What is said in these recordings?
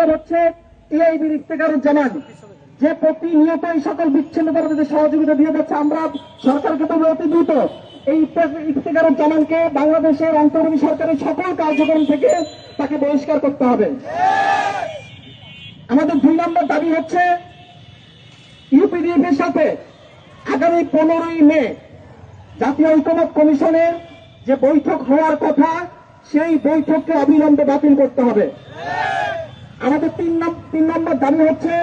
উৎসব হচ্ছে টিআইবির ইফতেকারুর জামান যে প্রতিনিয়ত এই সকল বিচ্ছিন্নতাবাদীদের সহযোগিতা দিয়ে যাচ্ছে, আমরা সরকারকে তবে অতি দ্রুত এই ইফতে- ইফতেকারুর জামানকে বাংলাদেশের অন্তর্বর্তী সরকারের সকল কার্যক্রম থেকে তাকে বহিষ্কার করতে হবে। আমাদের দুই নম্বর দাবি হচ্ছে ইউপিডিএফ এর সাথে আগামী পনেরোই মে জাতীয় ঐক্যমত কমিশনের যে বৈঠক হওয়ার কথা, সেই বৈঠককে অবিলম্বে বাতিল করতে হবে। আমাদের তিন তিন নম্বর দাবি হচ্ছে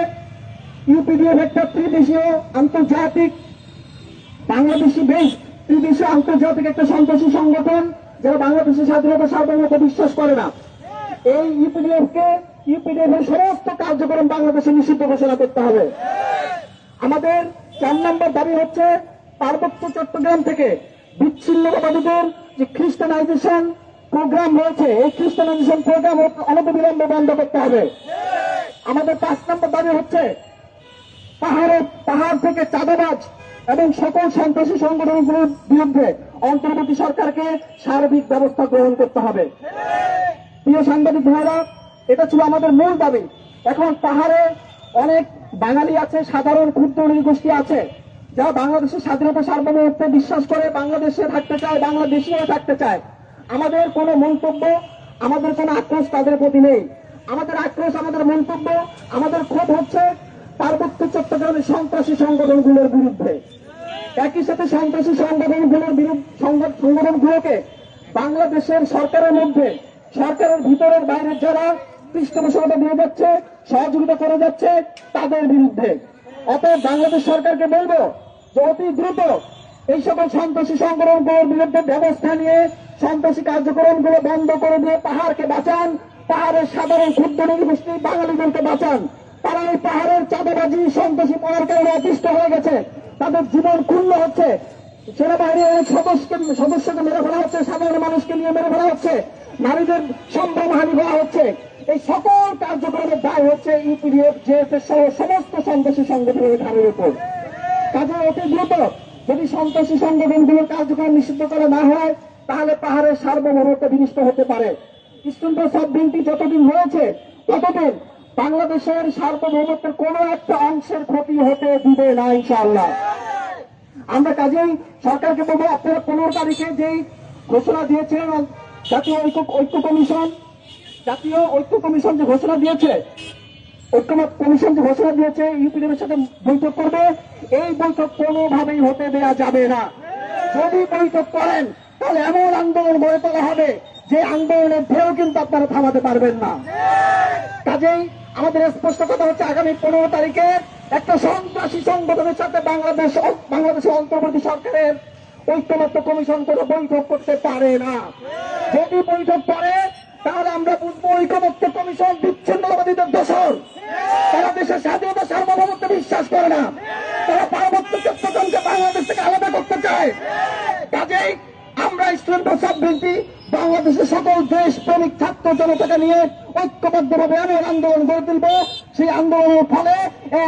ইউপিডিএফ একটা ত্রিদেশীয় আন্তর্জাতিক বাংলাদেশি বেশ ত্রিদেশীয় আন্তর্জাতিক একটা সন্ত্রাসী সংগঠন যারা বাংলাদেশের স্বাধীনতা সার্বভৌমত্ব বিশ্বাস করে না। এই ইউপিডিএফ কে? ইউপিডিএফ এর সমস্ত কার্যক্রম বাংলাদেশে নিষিদ্ধ ঘোষণা করতে হবে। আমাদের চার নম্বর দাবি হচ্ছে পার্বত্য চট্টগ্রাম থেকে বিচ্ছিন্নতাবাদীদের যে খ্রিস্টানাইজেশন প্রোগ্রাম রয়েছে, এই খ্রিস্টানাইজেশন প্রোগ্রাম অনবিলম্বে বন্ধ করতে হবে। আমাদের পাঁচ নম্বর দাবি হচ্ছে, পাহাড়ে, পাহাড় থেকে চাঁদাবাজ এবং সকল সন্ত্রাসী সংগঠনগুলোর বিরুদ্ধে অন্তর্বর্তী সরকারকে সার্বিক ব্যবস্থা গ্রহণ করতে হবে। প্রিয় সাংবাদিক ভাইরা, এটা ছিল আমাদের মূল দাবি। এখন পাহাড়ে অনেক বাঙালি আছে, সাধারণ ক্ষুদ্র নৃগোষ্ঠী আছে, যারা বাংলাদেশের স্বাধীনতা সার্বভৌমত্বে বিশ্বাস করে, বাংলাদেশে থাকতে চায় বাংলাদেশি হয়ে থাকতে চায়। আমাদের কোনো মন্তব্য, আমাদের কোনো আক্রোশ তাদের প্রতি নেই। আমাদের আক্রোশ, আমাদের মন্তব্য, আমাদের ক্ষোভ হচ্ছে পার্বত্য চট্টগ্রামের সন্ত্রাসী সংগঠনগুলোর বিরুদ্ধে। একই সাথে সন্ত্রাসী সংগঠনগুলোর বিরুদ্ধে সংগঠনগুলোকে বাংলাদেশের সরকারের মধ্যে, সরকারের ভিতরের বাইরের যারা পৃষ্ঠপোষকতা দিয়ে যাচ্ছে, সহযোগিতা করে যাচ্ছে, তাদের বিরুদ্ধে। অতএব বাংলাদেশ সরকারকে বলব যে অতি দ্রুত এই সকল সন্ত্রাসী সংগঠনগুলোর বিরুদ্ধে ব্যবস্থা নিয়ে সন্ত্রাসী কার্যক্রমগুলো বন্ধ করে দিয়ে পাহাড়কে বাঁচান। পাহাড়ের সাধারণ ক্ষুদ্র নৃগোষ্ঠী বাঙালিদেরকে বাঁচান। তারা এই পাহাড়ের চাঁদাবাজি, সন্ত্রাসী পড়ার কারণে অতিষ্ঠ হয়ে গেছে। তাদের জীবন ক্ষুণ্ণ হচ্ছে। সেনাবাহিনীর অনেক সদস্যকে সদস্যকে মেরে ফেলা হচ্ছে। সাধারণ মানুষকে নিয়ে মেরে ফেলা হচ্ছে। নারীদের সম্ভ্রম হানি করা হচ্ছে। এই সকল কার্যক্রমের দায় হচ্ছে ইউপিডিএফ জেএফএস সহ সমস্ত সন্ত্রাসী সংগঠনের উপর। কাজে অতি দ্রুত যদি সন্ত্রাসী সংগঠনগুলোর কার্যক্রম নিষিদ্ধ করা না হয়, তাহলে পাহাড়ের সার্বভৌমত্ব বিনিষ্ট হতে পারে। ইস্টুন্ট সব দিনটি যতদিন হয়েছে, ততদিন বাংলাদেশের সার্বভৌমত্বের কোন একটা অংশের ক্ষতি হতে দিবে না, ইনশাআল্লাহ। আমরা কাজেই সরকারকে বলব, আপনারা পনেরো তারিখে যেই ঘোষণা দিয়েছেন, জাতীয় ঐক্য কমিশন, জাতীয় ঐক্য কমিশন যে ঘোষণা দিয়েছে ঐক্যমত কমিশন যে ঘোষণা দিয়েছে ইউপিডিএর সাথে বৈঠক করবে। এই বৈঠক কোনোভাবেই হতে দেওয়া যাবে না। যদি বৈঠক করেন, তাহলে এমন আন্দোলন গড়ে তোলা হবে যে আন্দোলনের ঢেউ কিন্তু আপনারা থামাতে পারবেন না। কাজেই আমাদের স্পষ্ট কথা হচ্ছে, আগামী পনেরো তারিখে একটা সন্ত্রাসী সংগঠনের সাথে বাংলাদেশ বাংলাদেশের অন্তর্বর্তী সরকারের ঐক্যমত্য কমিশন কোনো বৈঠক করতে পারে না। যদি বৈঠক করে, তাহলে আমরা বুঝব ঐক্যমত্য কমিশন বিচ্ছিন্নতাবাদীদের বাংলাদেশ থেকে আলাদা করতে চায়। কাজেই আমরা স্টুডেন্ট বিএনপি বাংলাদেশের সকল দেশ প্রেমিক ছাত্র জনতাকে নিয়ে ঐক্যবদ্ধভাবে এমন আন্দোলন গড়ে তুলব। সেই আন্দোলনের ফলে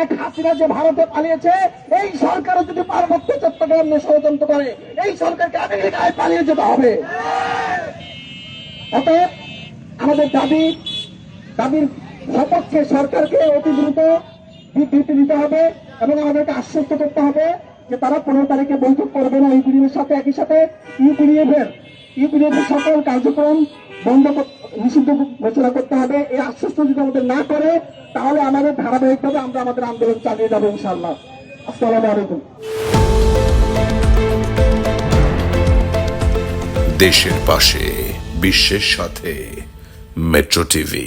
এক হাসিনা যে ভারতে পালিয়েছে, এই সরকারও যদি পার্বত্য চট্টগ্রাম নিয়ে ষড়যন্ত্র করে, এই সরকারকে আমেরিকায় পালিয়ে যেতে হবে। অতএব আমাদের দাবি, দাবির সপক্ষে সরকারকে অতি দ্রুত বিবৃতি দিতে হবে এবং আমাদেরকে আশ্বস্ত করতে হবে। যে তারা পনেরো তারিখে বৈঠক করবে না ইউপিডিএফের সাথে একই সাথে ইউপিডিএফ এর ইউপিডিএফ এর সকল কার্যক্রম বন্ধ নিষিদ্ধ ঘোষণা করতে হবে। এই আশ্বস্ত যদি আমাদের না করে, তাহলে আমাদের ধারাবাহিকভাবে আমরা আমাদের আন্দোলন চালিয়ে যাব ইনশাল্লাহ আসসালামু আলাইকুম। দেশের পাশে, বিশ্বের সাথে, মেট্রো টিভি।